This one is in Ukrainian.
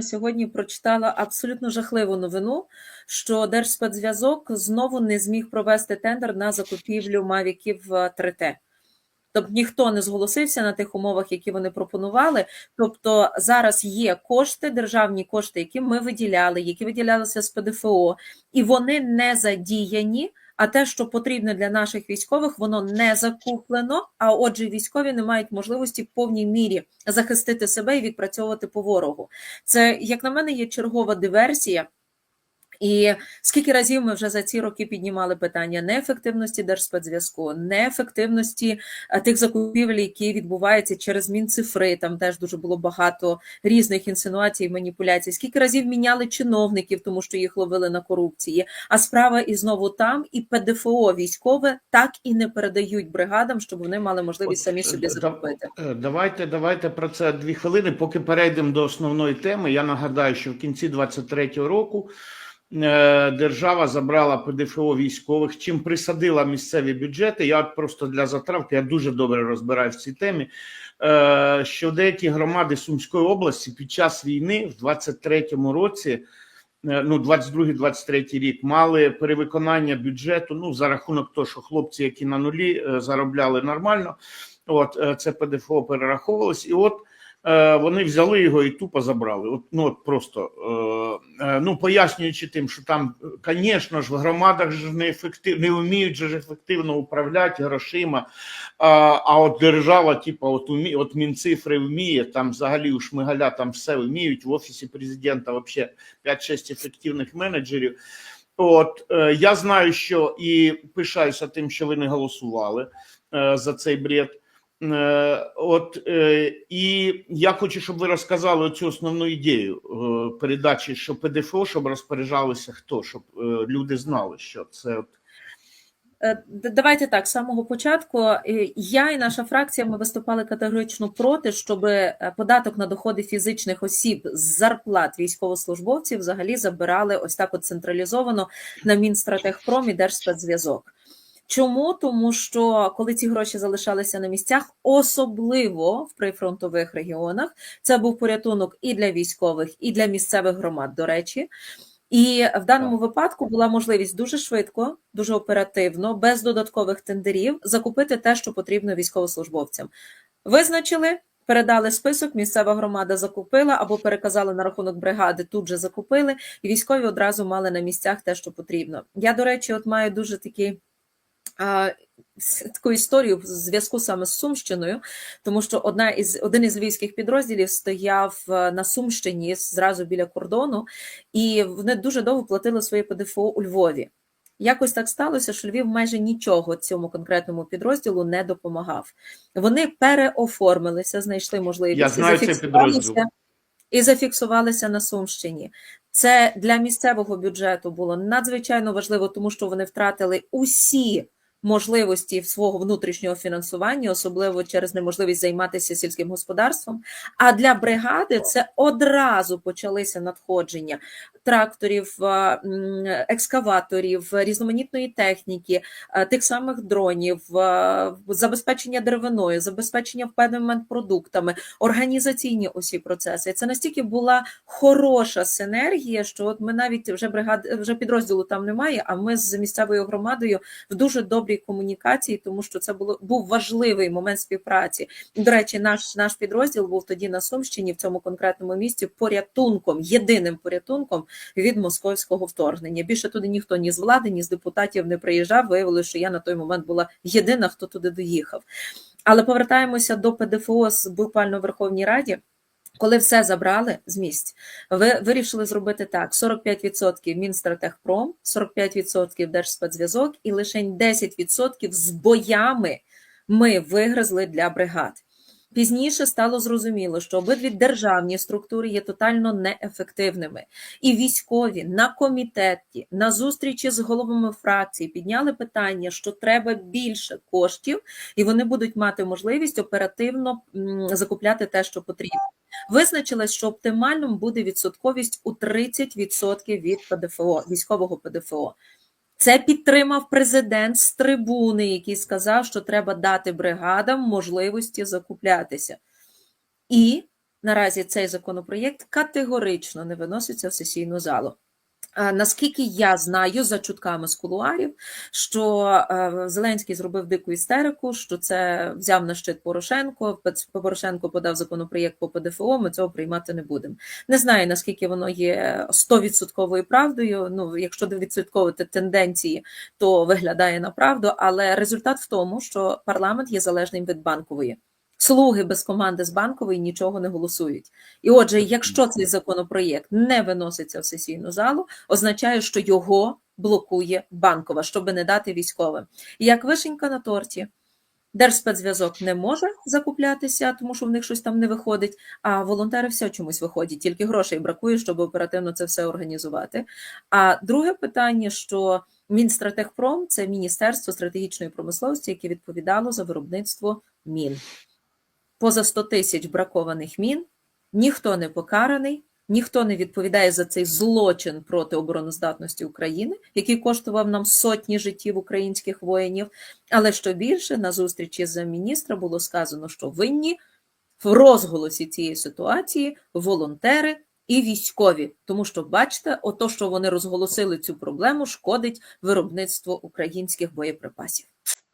сьогодні прочитала абсолютно жахливу новину, що Держспецзв'язок знову не зміг провести тендер на закупівлю мавіків 3T. Тобто ніхто не зголосився на тих умовах, які вони пропонували. Тобто зараз є кошти, державні кошти, які ми виділяли, які виділялися з ПДФО, і вони не задіяні. А те, що потрібно для наших військових, воно не закуплено. А отже, військові не мають можливості в повній мірі захистити себе і відпрацьовувати по ворогу. Це, як на мене, є чергова диверсія. І скільки разів ми вже за ці роки піднімали питання неефективності держспецзв'язку, неефективності е, тих закупівель, які відбуваються через Мінцифри, там теж дуже було багато різних інсинуацій, маніпуляцій. Скільки разів міняли чиновників, тому що їх ловили на корупції. А справа і знову там, і ПДФО військове так і не передають бригадам, щоб вони мали можливість самі собі Е, закупити. Давайте, давайте про це дві хвилини. Поки перейдемо до основної теми. Я нагадаю, що в кінці 23-го року е, держава забрала ПДФО військових, чим присадила місцеві бюджети. Я просто для затравки, я дуже добре розбираю в цій темі. е, Що деякі громади Сумської області під час війни в 23-му році. е, Ну, 22-23 рік мали перевиконання бюджету. Ну за рахунок того, що хлопці, які на нулі е, заробляли нормально, От е, це ПДФО перераховувалось, і от е, вони взяли його і тупо забрали. От ну от просто е, е, ну пояснюючи тим, що там, звісно ж, в громадах ж не ефектив, не вміють ж ефективно управляти грошима. А, а от держава, типу, от умі, от Мінцифри вміє, там взагалі у Шмигаля там все вміють. В офісі президента взагалі 5-6 ефективних менеджерів. От я знаю, що і пишаюся тим, що ви не голосували за цей бред. Е, От е, і я хочу, щоб ви розказали цю основну ідею е, передачі, що ПДФО, щоб розпоряджалися хто, щоб люди знали, що це Давайте так, з самого початку. Я і наша фракція ми виступали категорично проти, щоб податок на доходи фізичних осіб з зарплат військовослужбовців взагалі забирали ось так от централізовано на Мінстратегпром і Держспецзв'язок. Чому? Тому що коли ці гроші залишалися на місцях, особливо в прифронтових регіонах, це був порятунок і для військових, і для місцевих громад, до речі. І в даному випадку була можливість дуже швидко, дуже оперативно, без додаткових тендерів закупити те, що потрібно військовослужбовцям. Визначили, передали список, місцева громада закупила або переказали на рахунок бригади, тут же закупили, і військові одразу мали на місцях те, що потрібно. Я, до речі, от маю дуже такий. Таку історію в зв'язку саме з Сумщиною, тому що одна із один із львівських підрозділів стояв е, на Сумщині зразу біля кордону, і вони дуже довго платили своє ПДФО у Львові. Якось так сталося, що Львів майже нічого цьому конкретному підрозділу не допомагав. Вони переоформилися, знайшли можливість Я знаю зафіксувалися- і зафіксувалися на Сумщині. Це для місцевого бюджету було надзвичайно важливо, тому що вони втратили усі можливості свого внутрішнього фінансування, особливо через неможливість займатися сільським господарством. А для бригади це одразу почалися надходження тракторів, е, екскаваторів, різноманітної техніки, е, тих самих дронів, е, забезпечення деревиною, забезпечення в певний момент продуктами, організаційні усі процеси. Це настільки була хороша синергія, що от ми навіть вже бригад, вже підрозділу там немає. А ми з місцевою громадою в дуже добрій комунікації, тому що це було був важливий момент співпраці. До речі, наш наш підрозділ був тоді на Сумщині в цьому конкретному місці порятунком, єдиним порятунком від московського вторгнення. Більше туди ніхто ні з влади, ні з депутатів не приїжджав. Виявилося, що я на той момент була єдина, хто туди доїхав. Але повертаємося до ПДФО з буквально в Верховній Раді. Коли все забрали з місць, ви вирішили зробити так: 45% Мінстратегпром, 45% Держспецзв'язок і лише 10% з боями ми вигризли для бригад. Пізніше стало зрозуміло, що обидві державні структури є тотально неефективними, і військові на комітеті на зустрічі з головами фракцій підняли питання, що треба більше коштів, і вони будуть мати можливість оперативно закупляти те, що потрібно. Визначилось, що оптимальним буде відсотковість у 30% від ПДФО, військового ПДФО. Це підтримав президент з трибуни, який сказав, що треба дати бригадам можливості закуплятися. І наразі цей законопроєкт категорично не виноситься в сесійну залу. А, Наскільки я знаю за чутками з кулуарів, що е, Зеленський зробив дику істерику, що це взяв на щит Порошенко. Порошенко подав законопроєкт по ПДФО. Ми цього приймати не будемо. Не знаю наскільки воно є 100% правдою. Ну, якщо відслідковувати тенденції, то виглядає на правду. Але результат в тому, що парламент є залежним від банкової. Слуги без команди з банкової нічого не голосують. І отже, якщо цей законопроєкт не виноситься в сесійну залу, означає, що його блокує банкова, щоб не дати військовим. І як вишенька на торті, Держспецзв'язок не може закуплятися, тому що в них щось там не виходить. А волонтери все чомусь виходять, тільки грошей бракує, щоб оперативно це все організувати. А друге питання, що Мінстратегпром це Міністерство стратегічної промисловості, яке відповідало за виробництво мін. Поза 100 тисяч бракованих мін, ніхто не покараний, ніхто не відповідає за цей злочин проти обороноздатності України, який коштував нам сотні життів українських воїнів. Але що більше, на зустрічі з міністра було сказано, що винні в розголосі цієї ситуації волонтери і військові, тому що бачите, ото, що вони розголосили цю проблему, шкодить виробництву українських боєприпасів.